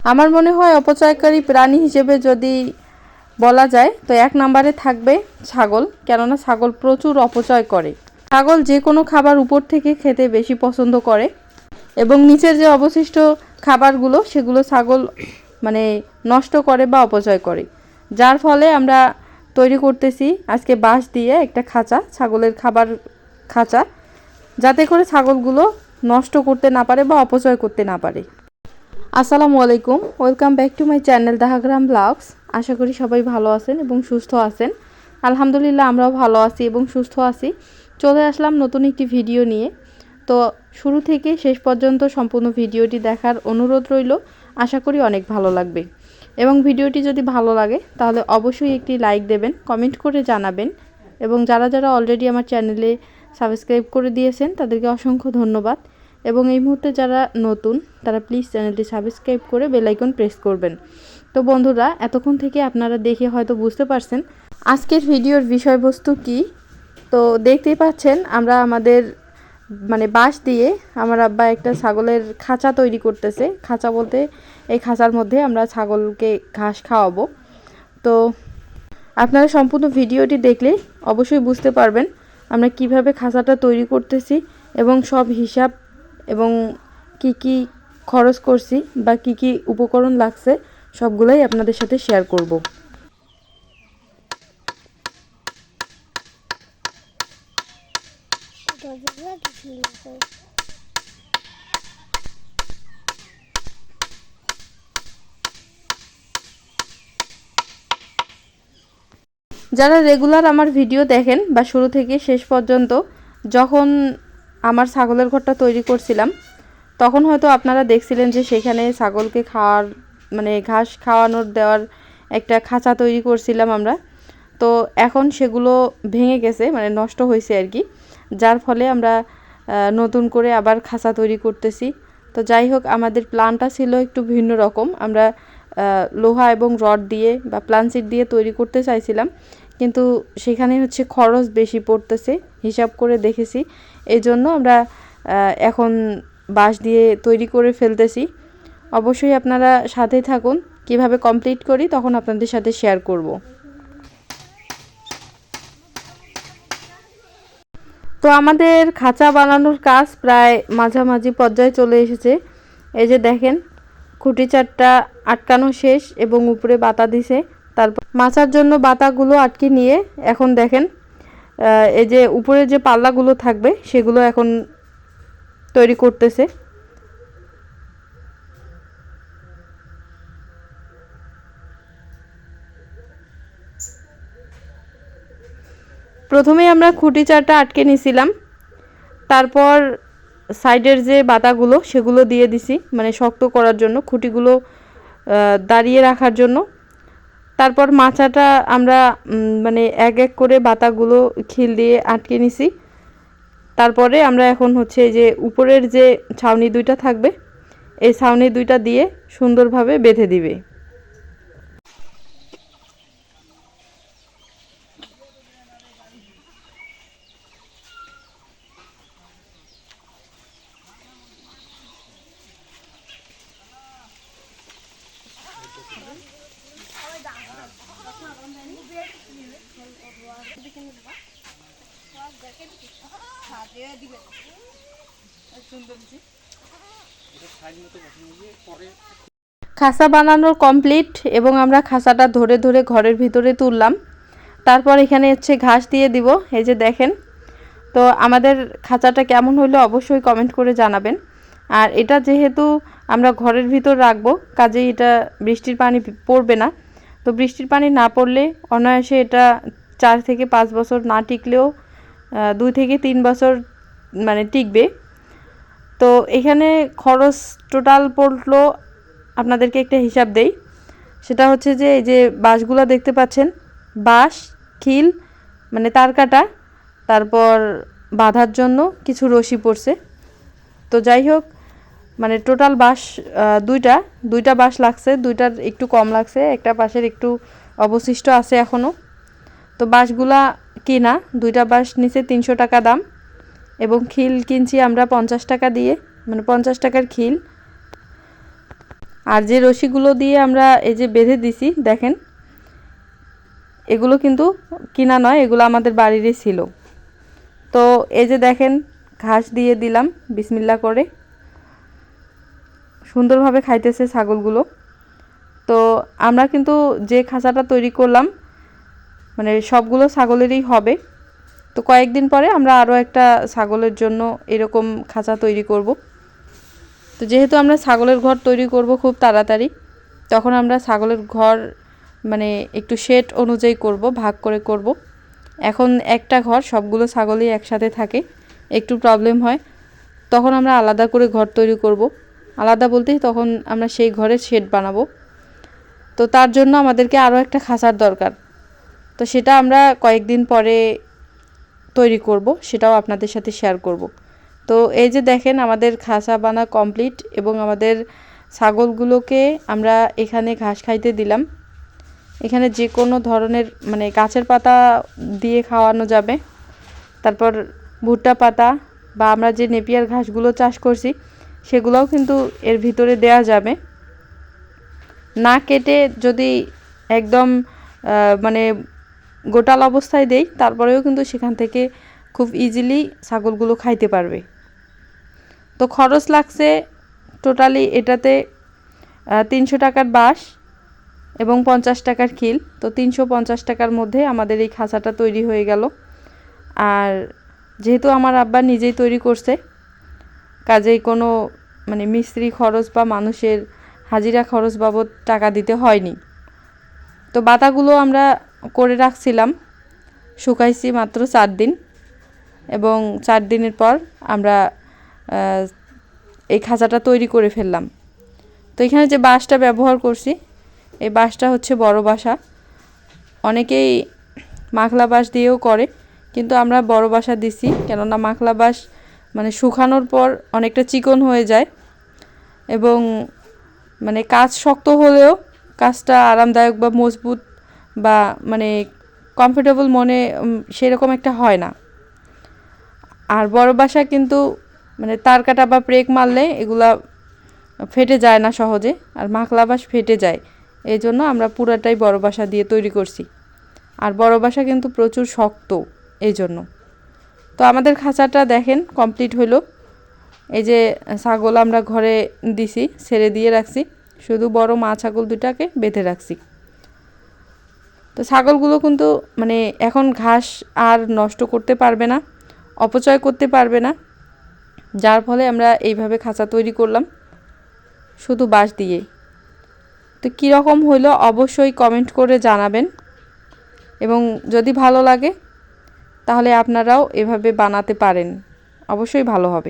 আমার মনে হয় অপচয়কারী প্রাণী হিসেবে যদি বলা যায়, তো এক নম্বরে থাকবে ছাগল, কেননা ছাগল প্রচুর অপচয় করে। ছাগল যে কোনো খাবার উপর থেকে খেতে বেশি পছন্দ করে এবং নিচের যে অবশিষ্ট খাবারগুলো, সেগুলো ছাগল মানে নষ্ট করে বা অপচয় করে। যার ফলে আমরা তৈরি করতেছি আজকে বাঁশ দিয়ে একটা খাঁচা, ছাগলের খাবার খাঁচা, যাতে করে ছাগলগুলো নষ্ট করতে না পারে বা অপচয় করতে না পারে। আসসালামু আলাইকুম। Welcome back to my channel Dahagram blogs আশা করি সবাই ভালো আছেন এবং সুস্থ আছেন। আলহামদুলিল্লাহ, আমরাও ভালো আছি এবং সুস্থ আছি। চলে আসলাম নতুন একটি ভিডিও নিয়ে। তো শুরু থেকে শেষ পর্যন্ত সম্পূর্ণ ভিডিওটি দেখার অনুরোধ রইল। আশা করি অনেক ভালো লাগবে। এবং ভিডিওটি যদি ভালো লাগে, তাহলে অবশ্যই একটি লাইক দেবেন কমেন্ট করে জানাবেন। এবং যারা যারা অলরেডি আমার চ্যানেলে সাবস্ক্রাইব করে দিয়েছেন, তাদেরকে অসংখ্য ধন্যবাদ। এবং এই মুহূর্তে যারা নতুন, তারা প্লিজ চ্যানেলটি সাবস্ক্রাইব করে বেলাইকন প্রেস করবেন। তো বন্ধুরা, এতক্ষণ থেকে আপনারা দেখে হয়তো বুঝতে পারছেন আজকের ভিডিওর বিষয়বস্তু কি। তো দেখতেই পাচ্ছেন, আমরা আমাদের মানে বাঁশ দিয়ে আমার আব্বা একটা ছাগলের খাঁচা তৈরি করতেছে। খাঁচা বলতে এই খাঁচার মধ্যে আমরা ছাগলকে ঘাস খাওয়াবো। তো আপনারা সম্পূর্ণ ভিডিওটি দেখলে অবশ্যই বুঝতে পারবেন আমরা কীভাবে খাঁচাটা তৈরি করতেছি এবং সব হিসাব এবং কি কি খরচ করছি বা কি কি উপকরণ লাগছে, সবগুলোই আপনাদের সাথে শেয়ার করব। যারা রেগুলার আমার ভিডিও দেখেন বা শুরু থেকে শেষ পর্যন্ত, যখন আমার ছাগলের ঘরটা তৈরি করছিলাম। তখন হয়তো আপনারা দেখছিলেন যে সেখানে ছাগলকে খাওয়ার মানে ঘাস খাওয়ানোর দেওয়ার একটা খাঁচা তৈরি করছিলাম আমরা। তো এখন সেগুলো ভেঙে গেছে মানে নষ্ট হয়েছে আর কি। যার ফলে আমরা নতুন করে আবার খাঁচা তৈরি করতেছি। তো যাই হোক, আমাদের প্ল্যানটা ছিল একটু ভিন্ন রকম। আমরা লোহা এবং রড দিয়ে বা প্লানসিট দিয়ে তৈরি করতে চাইছিলাম। কিন্তু সেখানে হচ্ছে খরচ বেশি পড়তেছে, হিসাব করে দেখেছি। এই জন্য আমরা এখন বাঁশ দিয়ে তৈরি করে ফেলতেছি। অবশ্যই আপনারা সাথে থাকুন। কীভাবে কমপ্লিট করি তখন আপনাদের সাথে শেয়ার করব। তো আমাদের খাঁচা বানানোর কাজ প্রায় মাঝামাঝি পর্যায়ে চলে এসেছে। এই যে দেখেন, খুঁটি চারটা আটকানো শেষ এবং উপরে বাতা দিছে। তারপর মাচার জন্য বাতাগুলো আটকে নিয়ে এখন দেখেন এই যে উপরে যে পাল্লাগুলো থাকবে সেগুলো এখন তৈরি করতেছে। প্রথমেই আমরা খুঁটি চারটা আটকে নিছিলাম, তারপর সাইডের যে বাতাগুলো সেগুলো দিয়ে দিছি মানে শক্ত করার জন্য, খুঁটিগুলো দাঁড়িয়ে রাখার জন্য। তারপর মাচাটা আমরা মানে এক এক করে বাতাগুলো খিল দিয়ে আটকে নিছি। তারপরে আমরা এখন হচ্ছে যে উপরের যে ছাউনি দুইটা থাকবে, এই ছাউনি দুইটা দিয়ে সুন্দরভাবে বেঁধে দিবে। খাসা বানানোর কমপ্লিট এবং আমরা খাসাটা ধরে ধরে ঘরের ভিতরে তুললাম। তারপর এখানে হচ্ছে ঘাস দিয়ে দিব, এই যে দেখেন। তো আমাদের খাঁচাটা কেমন হলো অবশ্যই কমেন্ট করে জানাবেন। আর এটা যেহেতু আমরা ঘরের ভিতর রাখব, কাজেই এটা বৃষ্টির পানি পড়বে না। তো বৃষ্টির পানি না পড়লে অনায়াসে এটা চার থেকে পাঁচ বছর না টিকলেও দুই থেকে তিন বছর মানে টিকবে। তো এখানে খরচ টোটাল পড়ল, আপনাদেরকে একটা হিসাব দেই। সেটা হচ্ছে যে, এই যে বাঁশগুলো দেখতে পাচ্ছেন, বাঁশ, খিল মানে তার কাটা, তারপর বাঁধার জন্য কিছু রশি পড়ছে। তো যাই হোক মানে টোটাল বাঁশ দুইটা দুইটা বাঁশ লাগছে, দুইটার একটু কম লাগছে, একটা বাঁশের একটু অবশিষ্ট আছে এখনও তো বাঁশগুলা কিনা, দুইটা বাঁশ নিচে তিনশো টাকা দাম এবং খিল কিনছি আমরা পঞ্চাশ টাকা দিয়ে মানে পঞ্চাশ টাকার খিল। আর যে রশিগুলো দিয়ে আমরা এই যে বেঁধে দিছি, দেখেন, এগুলো কিন্তু কিনা নয়, এগুলো আমাদের বাড়িরই ছিল। তো এই যে দেখেন, ঘাস দিয়ে দিলাম বিসমিল্লা করে। সুন্দরভাবে খাইতেছে ছাগলগুলো। তো আমরা কিন্তু যে খাঁচাটা তৈরি করলাম মানে সবগুলো ছাগলেরই হবে। তো কয়েকদিন পরে আমরা আরও একটা ছাগলের জন্য এরকম খাঁচা তৈরি করব। তো যেহেতু আমরা ছাগলের ঘর তৈরি করব খুব তাড়াতাড়ি, তখন আমরা ছাগলের ঘর মানে একটু শেড অনুযায়ী করব, ভাগ করে করব। এখন একটা ঘর, সবগুলো ছাগলই একসাথে থাকে, একটু প্রবলেম হয়। তখন আমরা আলাদা করে ঘর তৈরি করব। আলাদা বলতেই তখন আমরা সেই ঘরে শেড বানাবো। তো তার জন্য আমাদেরকে আরও একটা খাঁচার দরকার। তো সেটা আমরা কয়েকদিন পরে তৈরি করব, সেটাও আপনাদের সাথে শেয়ার করব। তো এই যে দেখেন আমাদের খাসা বানা কমপ্লিট এবং আমাদের ছাগলগুলোকে আমরা এখানে ঘাস খাইতে দিলাম। এখানে যে কোনো ধরনের মানে গাছের পাতা দিয়ে খাওয়ানো যাবে। তারপর ভুট্টা পাতা বা আমরা যে নেপিয়ার ঘাসগুলো চাষ করছি, সেগুলোও কিন্তু এর ভিতরে দেয়া যাবে। না কেটে যদি একদম মানে গোটাল অবস্থায় দেই, তারপরেও কিন্তু সেখান থেকে খুব ইজিলি ছাগলগুলো খাইতে পারবে। তো খরচ লাগছে টোটালি এটাতে তিনশো টাকার বাঁশ এবং পঞ্চাশ টাকার খিল। তো তিনশো পঞ্চাশ টাকার মধ্যে আমাদের এই খাঁচাটা তৈরি হয়ে গেল। আর যেহেতু আমার আব্বা নিজেই তৈরি করছে, কাজেই কোনো মানে মিস্ত্রি খরচ বা মানুষের হাজিরা খরচ বাবদ টাকা দিতে হয়নি। তো বাতাগুলো আমরা করে রাখছিলাম। শুকাইছি মাত্র চার দিন এবং চার দিনের পর আমরা এই খাঁচাটা তৈরি করে ফেললাম। তো এখানে যে বাঁশটা ব্যবহার করছি, এই বাঁশটা হচ্ছে বড় বাসা। অনেকেই মাখলা বাঁশ দিয়েও করে, কিন্তু আমরা বড় বাসা দিছি কেননা মাখলা বাঁশ মানে শুকানোর পর অনেকটা চিকন হয়ে যায় এবং মানে কাজ শক্ত হলেও কাজটা আরামদায়ক বা মজবুত বা মানে কমফোর্টেবল মনে সেরকম একটা হয় না। আর বড় বাসা কিন্তু মানে তার কাটা বা ব্রেক মারলে এগুলা ফেটে যায় না সহজে, আর মাখলা বাস ফেটে যায়। এই জন্য আমরা পুরাটাই বড় বাসা দিয়ে তৈরি করছি। আর বড় বাসা কিন্তু প্রচুর শক্ত এই জন্য। তো আমাদের খাঁচাটা দেখেন কমপ্লিট হলো এই যে ছাগল আমরা ঘরে দিছি, ছেড়ে দিয়ে রাখছি। শুধু বড় মা ছাগল দুটাকে বেঁধে রাখছি। তো ছাগলগুলো কিন্তু মানে এখন ঘাস আর নষ্ট করতে পারবে না, অপচয় করতে পারবে না। যার ফলে আমরা এইভাবে খাঁচা তৈরি করলাম, শুধু বাঁশ দিয়ে। তো কীরকম হইল অবশ্যই কমেন্ট করে জানাবেন। এবং যদি ভালো লাগে, তাহলে আপনারাও এভাবে বানাতে পারেন। অবশ্যই ভালো হবে।